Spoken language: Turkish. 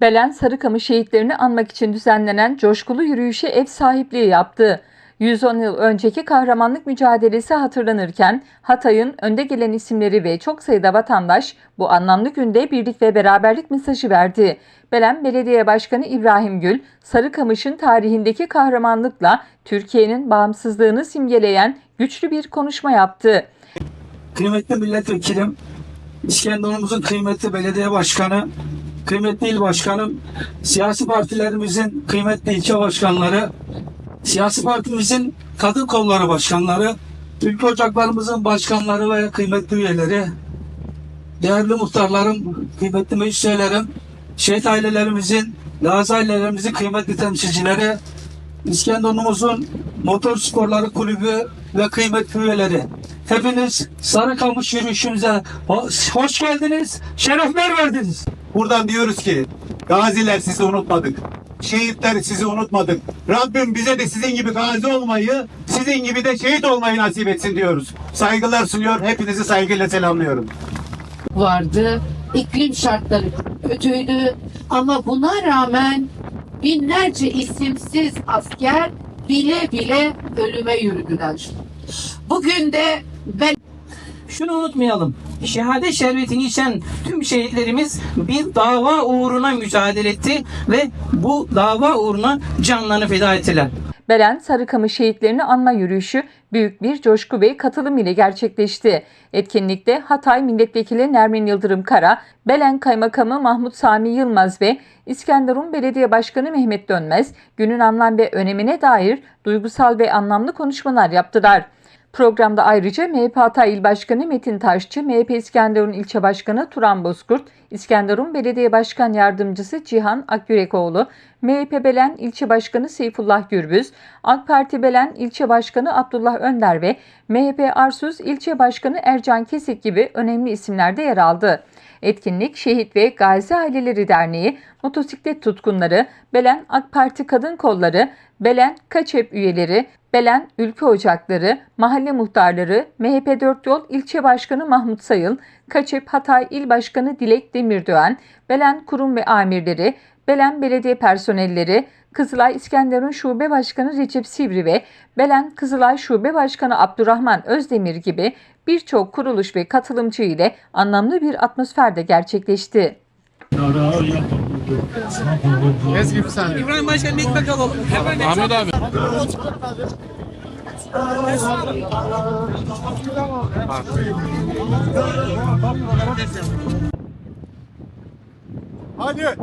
Belen Sarıkamış şehitlerini anmak için düzenlenen coşkulu yürüyüşe ev sahipliği yaptı. 110 yıl önceki kahramanlık mücadelesi hatırlanırken Hatay'ın önde gelen isimleri ve çok sayıda vatandaş bu anlamlı günde birlik ve beraberlik mesajı verdi. Belen Belediye Başkanı İbrahim Gül, Sarıkamış'ın tarihindeki kahramanlıkla Türkiye'nin bağımsızlığını simgeleyen güçlü bir konuşma yaptı. Kıymetli milletvekilim, İskenderun'umuzun kıymetli belediye başkanı, kıymetli il başkanım, siyasi partilerimizin kıymetli ilçe başkanları, siyasi partimizin kadın kolları başkanları, ülke ocaklarımızın başkanları ve kıymetli üyeleri, değerli muhtarlarım, kıymetli meclis üyelerim, şehit ailelerimizin, gazi ailelerimizin kıymetli temsilcileri, İskenderun'umuzun motor sporları kulübü ve kıymetli üyeleri. Hepiniz Sarıkamış yürüyüşümüze ho- hoş geldiniz, şerefler verdiniz. Buradan diyoruz ki gaziler sizi unutmadık. Şehitler sizi unutmadık. Rabbim bize de sizin gibi gazi olmayı, sizin gibi de şehit olmayı nasip etsin diyoruz. Saygılar sunuyor. Hepinizi saygıyla selamlıyorum. vardı. İklim şartları kötüydü. Ama buna rağmen binlerce isimsiz asker bile bile ölüme yürüdüler. Bugün de ben Şunu unutmayalım. Şehadet şerbetini içen tüm şehitlerimiz bir dava uğruna mücadele etti ve bu dava uğruna canlarını feda ettiler. Belen Sarıkamış şehitlerini anma yürüyüşü büyük bir coşku ve katılım ile gerçekleşti. Etkinlikte Hatay Milletvekili Nermin Yıldırım Kara, Belen Kaymakamı Mahmut Sami Yılmaz ve İskenderun Belediye Başkanı Mehmet Dönmez günün anlam ve önemine dair duygusal ve anlamlı konuşmalar yaptılar. Programda ayrıca MHP Hatay İl Başkanı Metin Taşçı, MHP İskenderun İlçe Başkanı Turan Bozkurt, İskenderun Belediye Başkan Yardımcısı Cihan Akgürekoğlu, MHP Belen İlçe Başkanı Seyfullah Gürbüz, AK Parti Belen İlçe Başkanı Abdullah Önder ve MHP Arsuz İlçe Başkanı Ercan Kesik gibi önemli isimler de yer aldı. Etkinlik Şehit ve Gazi Aileleri Derneği, motosiklet tutkunları, Belen AK Parti Kadın Kolları, Belen Kaçep üyeleri, Belen Ülke Ocakları, mahalle muhtarları, MHP 4 Yol İlçe Başkanı Mahmut Sayıl, Kaçep Hatay İl Başkanı Dilek Demirdöğen, Belen Kurum ve Amirleri, Belen Belediye Personelleri, Kızılay İskenderun Şube Başkanı Recep Sivri ve Belen Kızılay Şube Başkanı Abdurrahman Özdemir gibi birçok kuruluş ve katılımcı ile anlamlı bir atmosferde gerçekleşti. İbrahim Başkan ekmek alalım. Hemen Ahmet abi. Hadi.